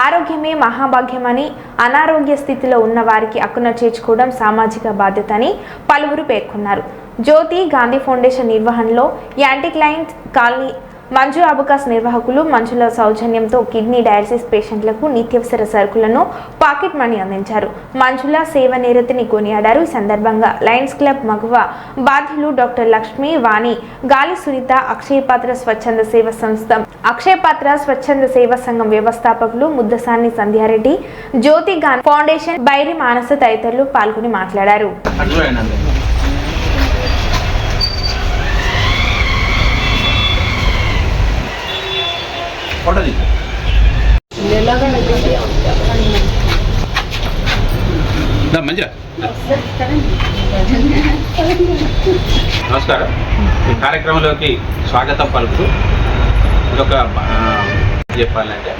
ఆరోగ్యమే మహాభాగ్యమని అనారోగ్య స్థితిలో ఉన్న వారికి అక్కున చేర్చుకోవడం సామాజిక బాధ్యత అని పలువురు పేర్కొన్నారు. జ్యోతి గాంధీ ఫౌండేషన్ నిర్వహణలో anti client colony Manju abacus నిర్వాహకులు మంజుల సౌజన్యంతో కిడ్నీ డయాలసిస్ పేషెంట్లకు నిత్యవసర సరుకులను పాకెట్ మనీ అందించారు. మంజుల సేవ నిరతిని కొనియాడారు. ఈ సందర్భంగా లయన్స్ క్లబ్ మగువ బాధ్యులు డాక్టర్ లక్ష్మి వాణి గాలి సునీత అక్షయపాత్ర స్వచ్ఛంద సేవ సంస్థ అక్షయపాత్ర స్వచ్ఛంద సేవ సంఘం వ్యవస్థాపకులు ముద్దసాని సంధ్యారెడ్డి జ్యోతి గాంధీ ఫౌండేషన్ బైరి మానస తదితరులు పాల్గొని మాట్లాడారు. మంచిగా నమస్కారం. ఈ కార్యక్రమంలోకి స్వాగతం పలుకుతూ ఇదొక చెప్పాలంటే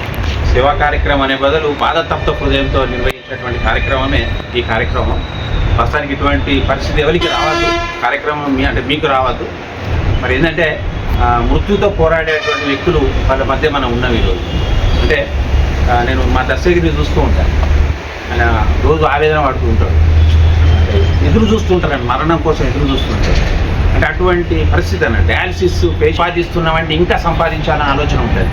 సేవా కార్యక్రమం అనే బదులు బాధతప్త హృదయంతో నిర్వహించినటువంటి కార్యక్రమమే ఈ కార్యక్రమం. ప్రస్తుతానికి ఇటువంటి పరిస్థితి ఎవరికి రావద్దు. కార్యక్రమం మీ అంటే మీకు రావద్దు. మరి ఏంటంటే మృత్యుతో పోరాడేటువంటి వ్యక్తులు వాళ్ళ మధ్య మనం ఉన్నాం ఈరోజు. అంటే నేను మా దర్శకుడిని చూస్తూ ఉంటాను. ఆయన రోజు ఆవేదన పడుతూ ఉంటాడు. ఎదురు చూస్తుంటారు మరణం కోసం ఎదురు చూస్తుంటారు. అంటే అటువంటి పరిస్థితి అన్న డయాలసిస్ సంపాదిస్తున్నామంటే ఇంకా సంపాదించాలనే ఆలోచన ఉంటుంది.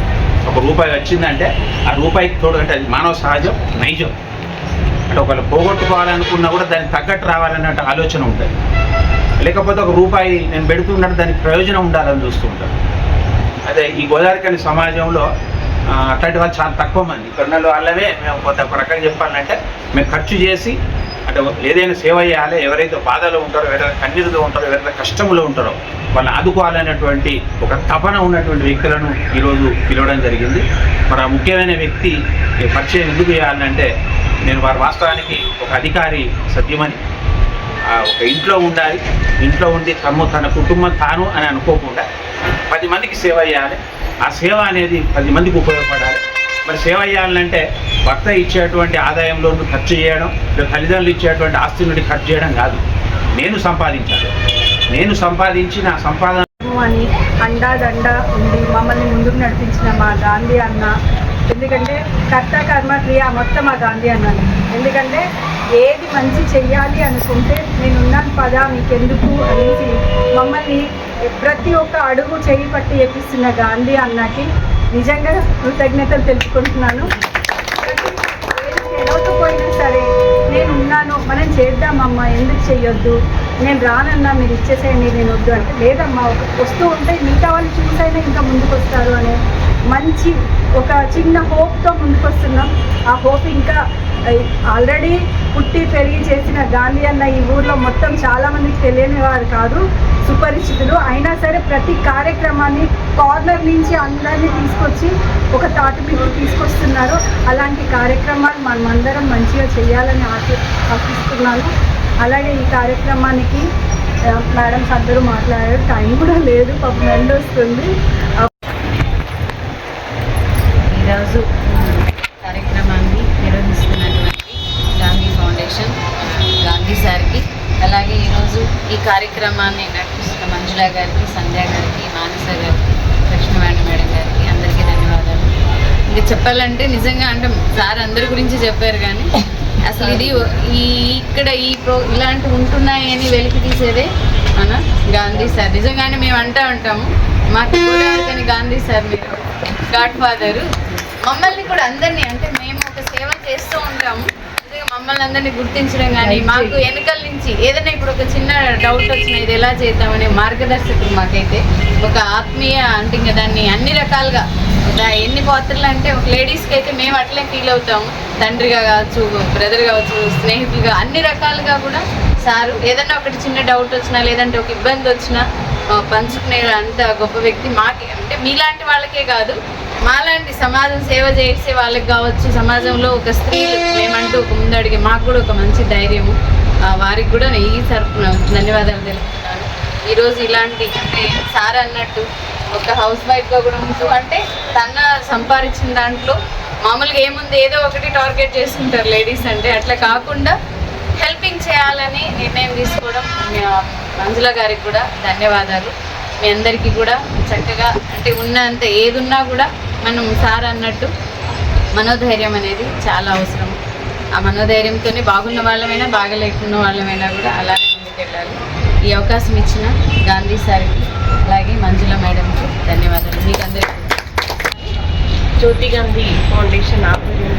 ఒక రూపాయి వచ్చిందంటే ఆ రూపాయికి తోడు అంటే అది మానవ సహజం నైజం. అంటే ఒకవేళ పోగొట్టుకోవాలనుకున్నా కూడా దానికి తగ్గట్టు రావాలనే ఆలోచన ఉంటుంది. లేకపోతే ఒక రూపాయి నేను పెడుతున్నట్టు దానికి ప్రయోజనం ఉండాలని చూస్తూ ఉంటాను అదే ఈ గోదావరికని సమాజంలో అట్లాంటి వాళ్ళు చాలా తక్కువ మంది. ఇక్కడ ఉన్న వాళ్ళమే మేము కొంత ఒక రకంగా చెప్పాలంటే మేము ఖర్చు చేసి అంటే ఏదైనా సేవ చేయాలి ఎవరైతే బాధలో ఉంటారో ఎవరైతే కన్నీరులో ఉంటారో ఎవరైతే కష్టంలో ఉంటారో వాళ్ళని ఆదుకోవాలనేటువంటి ఒక తపన ఉన్నటువంటి వ్యక్తులను ఈరోజు పిలవడం జరిగింది. మరి ఆ ముఖ్యమైన వ్యక్తి పరిచయం ఎందుకు చేయాలంటే నేను వారి వాస్తవానికి ఒక అధికారి సత్యమని ఒక ఇంట్లో ఉండాలి. ఇంట్లో ఉండి తమ్ము తన కుటుంబం తాను అని అనుకోకుండా పది మందికి సేవ చేయాలి. ఆ సేవ అనేది పది మందికి ఉపయోగపడాలి. మరి సేవ చేయాలంటే భర్త ఇచ్చేటువంటి ఆదాయంలో ఖర్చు చేయడం లేదా తల్లిదండ్రులు ఇచ్చేటువంటి ఆస్తి నుండి ఖర్చు చేయడం కాదు. నేను సంపాదించాలి. నేను సంపాదించి నా సంపాదన అని అండాదండ ఉండి మమ్మల్ని ముందుకు నడిపించిన మా గాంధీ అన్న. ఎందుకంటే కర్త కర్మ క్రియ మొత్తం మా గాంధీ అన్న ఎందుకంటే ఏది మంచి చెయ్యాలి అనుకుంటే నేనున్నాను పదా మీకెందుకు అనేసి మమ్మల్ని ప్రతి ఒక్క అడుగు చేయి పట్టి ఎప్పిస్తున్న గాంధీ అన్నకి నిజంగా కృతజ్ఞతలు తెలుసుకుంటున్నాను ఏది సరే నేను ఉన్నాను మనం చేద్దామమ్మా ఎందుకు చెయ్యొద్దు? నేను రానన్నా మీరు ఇచ్చేసేయండి నేను వద్దు అంటే లేదమ్మా వస్తూ ఉంటే మిగతా వాళ్ళు చూసైనా ఇంకా ముందుకు వస్తారు అనే మంచి ఒక చిన్న హోప్తో ముందుకు వస్తున్నాం ఆ హోప్ ఇంకా ఆల్రెడీ పుట్టి పెరిగి చేసిన గాంధీ అన్న ఈ ఊర్లో మొత్తం చాలామందికి తెలియని వారు కాదు సుపరిచితులు. అయినా సరే ప్రతి కార్యక్రమాన్ని కార్నర్ నుంచి అందరినీ తీసుకొచ్చి ఒక తాటి మీద తీసుకొస్తున్నారు. అలాంటి కార్యక్రమాలు మనమందరం మంచిగా చేయాలని ఆశ ఆశిస్తున్నాను. అలాగే ఈ కార్యక్రమానికి మేడమ్స్ అందరూ మాట్లాడారు. టైం కూడా లేదు. పాపం ఎండ్ వస్తుంది ఆ, ఈరోజు కార్యక్రమాన్ని నిర్వహిస్తున్నటువంటి గాంధీ ఫౌండేషన్ గాంధీ సార్కి అలాగే ఈరోజు ఈ కార్యక్రమాన్ని నడిపిస్తున్న మంజుల గారికి సంధ్య గారికి మానస గారికి లక్ష్మీవాణి మేడం గారికి అందరికీ ధన్యవాదాలు. ఇంకా చెప్పాలంటే నిజంగా అంటే సార్ అందరి గురించి చెప్పారు కానీ అసలు ఇది ఈ ఇక్కడ ఈ ప్రో ఇలాంటివి ఉంటున్నాయి అని వెలికి తీసేదే మన గాంధీ సార్. నిజంగానే మేము అంటా ఉంటాము మాకు గోదావరికని గాంధీ సార్ మీరు గాడ్ ఫాదరు మమ్మల్ని కూడా అందరినీ అంటే మేము ఒక సేవ చేస్తూ ఉంటాము. మమ్మల్ని అందరినీ గుర్తించడం కానీ మాకు వెనకాల నుంచి ఏదైనా ఇప్పుడు ఒక చిన్న డౌట్ వచ్చినా ఇది ఎలా చేద్దామనే మార్గదర్శకులు మాకైతే ఒక ఆత్మీయ అంటే ఇంకా దాన్ని అన్ని రకాలుగా ఎన్ని పాత్రలు అంటే ఒక లేడీస్కి అయితే మేము అట్లే ఫీల్ అవుతాము తండ్రిగా కావచ్చు బ్రదర్ కావచ్చు స్నేహితులుగా అన్ని రకాలుగా కూడా సారు ఏదైనా ఒకటి చిన్న డౌట్ వచ్చినా లేదంటే ఒక ఇబ్బంది వచ్చినా పంచుకునే అంత గొప్ప వ్యక్తి మాకే. అంటే మీలాంటి వాళ్ళకే కాదు మాలాంటి సమాజం సేవ చేసే వాళ్ళకి కావచ్చు సమాజంలో ఒక స్త్రీ మేమంటూ ఒక ముందడిగే మాకు కూడా ఒక మంచి ధైర్యము. వారికి కూడా నేను ఈ తరపున ధన్యవాదాలు తెలుపుతున్నాను ఈరోజు ఇలాంటి అంటే సార్ అన్నట్టు ఒక హౌస్ వైఫ్గా కూడా ఉంటూ అంటే తన సంపాదించిన దాంట్లో మామూలుగా ఏముంది ఏదో ఒకటి టార్గెట్ చేస్తుంటారు లేడీస్ అంటే. అట్లా కాకుండా హెల్పింగ్ చేయాలని నిర్ణయం తీసుకోవడం మీ, మంజుల గారికి కూడా ధన్యవాదాలు. మీ అందరికీ కూడా చక్కగా అంటే ఉన్నంత ఏదున్నా కూడా మనం సార్ అన్నట్టు మనోధైర్యం అనేది చాలా అవసరం. ఆ మనోధైర్యంతోనే బాగున్న వాళ్ళమైనా బాగలేకున్న వాళ్ళమైనా కూడా అలాగే ముందుకెళ్ళాలి. ఈ అవకాశం ఇచ్చిన గాంధీ సార్కి అలాగే మంజుల మేడంకి ధన్యవాదాలు. మీకు అందరికీ జ్యోతి గాంధీ ఫౌండేషన్ ఆధ్వర్యంలో